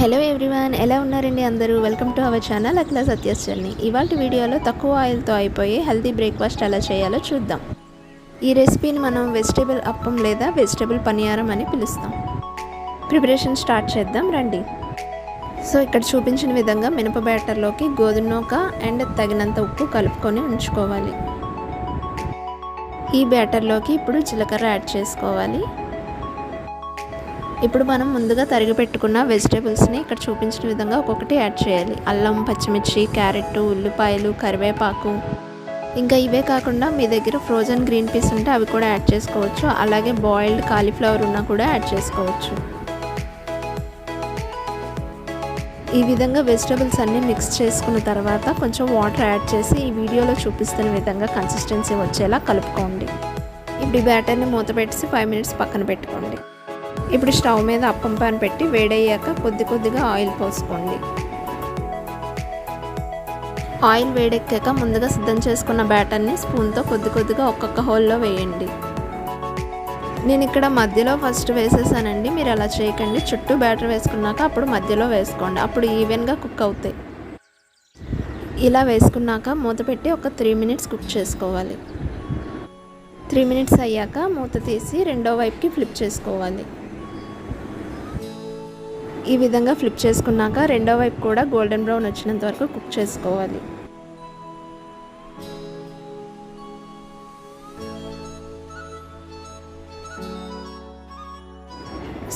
Hello everyone ఎలా ఉన్నారండి అందరూ? వెల్కమ్ టు అవర్ ఛానల్ అట్లా సత్యశ్చర్ని ఇవాళ వీడియోలో తక్కువ ఆయిల్తో అయిపోయే హెల్తీ బ్రేక్ఫాస్ట్ ఎలా చేయాలో చూద్దాం. ఈ రెసిపీని మనం వెజిటేబుల్ అప్పం లేదా వెజిటేబుల్ పనియారం అని పిలుస్తాం. ప్రిపరేషన్ స్టార్ట్ చేద్దాం రండి. సో ఇక్కడ చూపించిన విధంగా మినప బ్యాటర్లోకి గోధుమ నూక అండ్ తగినంత ఉప్పు కలుపుకొని ఉంచుకోవాలి. ఈ బ్యాటర్లోకి ఇప్పుడు జీలకర్ర యాడ్ చేసుకోవాలి. ఇప్పుడు మనం ముందుగా తరిగి పెట్టుకున్న వెజిటేబుల్స్ని ఇక్కడ చూపించిన విధంగా ఒక్కొక్కటి యాడ్ చేయాలి. అల్లం పచ్చిమిర్చి క్యారెట్ ఉల్లిపాయలు కరివేపాకు. ఇంకా ఇవే కాకుండా మీ దగ్గర ఫ్రోజన్ గ్రీన్ పీస్ ఉంటే అవి కూడా యాడ్ చేసుకోవచ్చు. అలాగే బాయిల్డ్ కాలీఫ్లవర్ ఉన్నా కూడా యాడ్ చేసుకోవచ్చు. ఈ విధంగా వెజిటేబుల్స్ అన్నీ మిక్స్ చేసుకున్న తర్వాత కొంచెం వాటర్ యాడ్ చేసి ఈ వీడియోలో చూపిస్తున్న విధంగా కన్సిస్టెన్సీ వచ్చేలా కలుపుకోండి. ఇప్పుడు ఈ బ్యాటర్ని మూత పెట్టేసి ఫైవ్ మినిట్స్ పక్కన పెట్టుకోండి. ఇప్పుడు స్టవ్ మీద అప్పం పాన్ పెట్టి వేడయ్యాక కొద్ది కొద్దిగా ఆయిల్ పోసుకోండి. ఆయిల్ వేడెక్కాక ముందుగా సిద్ధం చేసుకున్న బ్యాటర్ని స్పూన్తో కొద్ది కొద్దిగా ఒక్కొక్క హోల్లో వేయండి. నేను ఇక్కడ మధ్యలో ఫస్ట్ వేసేసానండి. మీరు అలా చేయకండి. చుట్టూ బ్యాటర్ వేసుకున్నాక అప్పుడు మధ్యలో వేసుకోండి. అప్పుడు ఈవెన్గా కుక్ అవుతాయి. ఇలా వేసుకున్నాక మూత పెట్టి ఒక త్రీ మినిట్స్ కుక్ చేసుకోవాలి. త్రీ మినిట్స్ అయ్యాక మూత తీసి రెండో వైపుకి ఫ్లిప్ చేసుకోవాలి. ఈ విధంగా ఫ్లిప్ చేసుకున్నాక రెండో వైపు కూడా గోల్డెన్ బ్రౌన్ వచ్చినంత వరకు కుక్ చేసుకోవాలి.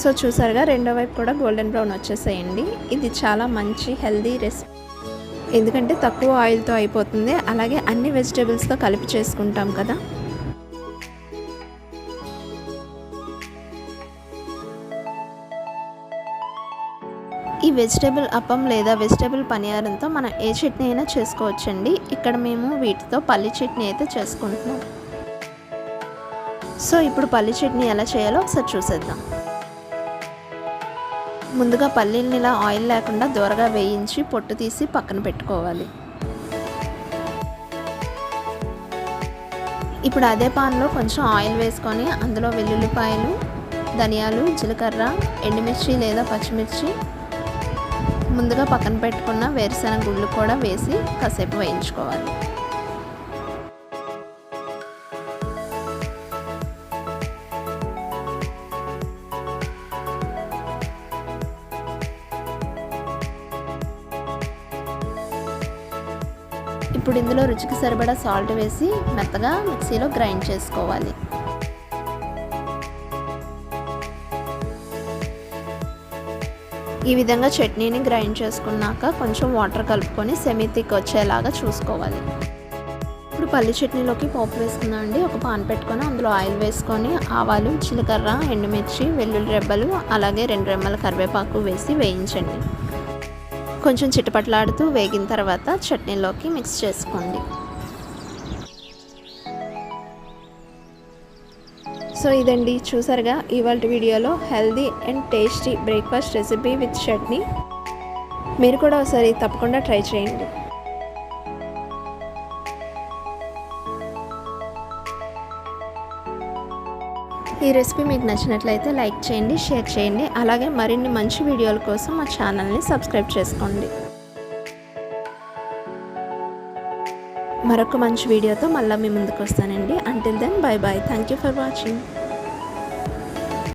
సో చూసారుగా రెండో వైపు కూడా గోల్డెన్ బ్రౌన్ వచ్చేసేయండి. ఇది చాలా మంచి హెల్దీ రెసిపీ ఎందుకంటే తక్కువ ఆయిల్తో అయిపోతుంది. అలాగే అన్ని వెజిటేబుల్స్తో కలిపి చేసుకుంటాం కదా. ఈ వెజిటేబుల్ అప్పం లేదా వెజిటేబుల్ పనియారంతో మనం ఏ చట్నీ అయినా చేసుకోవచ్చండి. ఇక్కడ మేము వీటితో పల్లి చట్నీ అయితే చేసుకుంటున్నాం. సో ఇప్పుడు పల్లి చట్నీ ఎలా చేయాలో ఒకసారి చూసేద్దాం. ముందుగా పల్లీలని ఇలా ఆయిల్ లేకుండా దూరగా వేయించి పొట్టు తీసి పక్కన పెట్టుకోవాలి. ఇప్పుడు అదే పాన్లో కొంచెం ఆయిల్ వేసుకొని అందులో వెల్లుల్లిపాయలు ధనియాలు జీలకర్ర ఎండుమిర్చి లేదా పచ్చిమిర్చి ముందుగా పక్కన పెట్టుకున్న వేరుశెనగ గుళ్ళు కూడా వేసి కాసేపు వేయించుకోవాలి. ఇప్పుడు ఇందులో రుచికి సరిపడా సాల్ట్ వేసి మెత్తగా మిక్సీలో గ్రైండ్ చేసుకోవాలి. ఈ విధంగా చట్నీని గ్రైండ్ చేసుకున్నాక కొంచెం వాటర్ కలుపుకొని సెమీ థిక్ వచ్చేలాగా చూసుకోవాలి. ఇప్పుడు పల్లి చట్నీలోకి పోపు వేసుకుందాం అండి. ఒక పాన్ పెట్టుకొని అందులో ఆయిల్ వేసుకొని ఆవాలు జీలకర్ర ఎండుమిర్చి వెల్లుల్లి రెబ్బలు అలాగే రెండు రెమ్మల కరివేపాకు వేసి వేయించండి. కొంచెం చిటపట్లాడుతూ వేగిన తర్వాత చట్నీలోకి మిక్స్ చేసుకోండి. సో ఇదండి చూసారుగా ఇవాళ వీడియోలో healthy and tasty breakfast recipe with chutney. మీరు కూడా ఒకసారి తప్పకుండా ట్రై చేయండి. ఈ రెసిపీ మీకు నచ్చినట్లయితే లైక్ చేయండి షేర్ చేయండి అలాగే మరిన్ని మంచి వీడియోల కోసం మా ఛానల్ని సబ్స్క్రైబ్ చేసుకోండి. మరొక మంచి వీడియోతో మళ్ళీ మీ ముందుకు వస్తానండి. Until then bye bye thank you for watching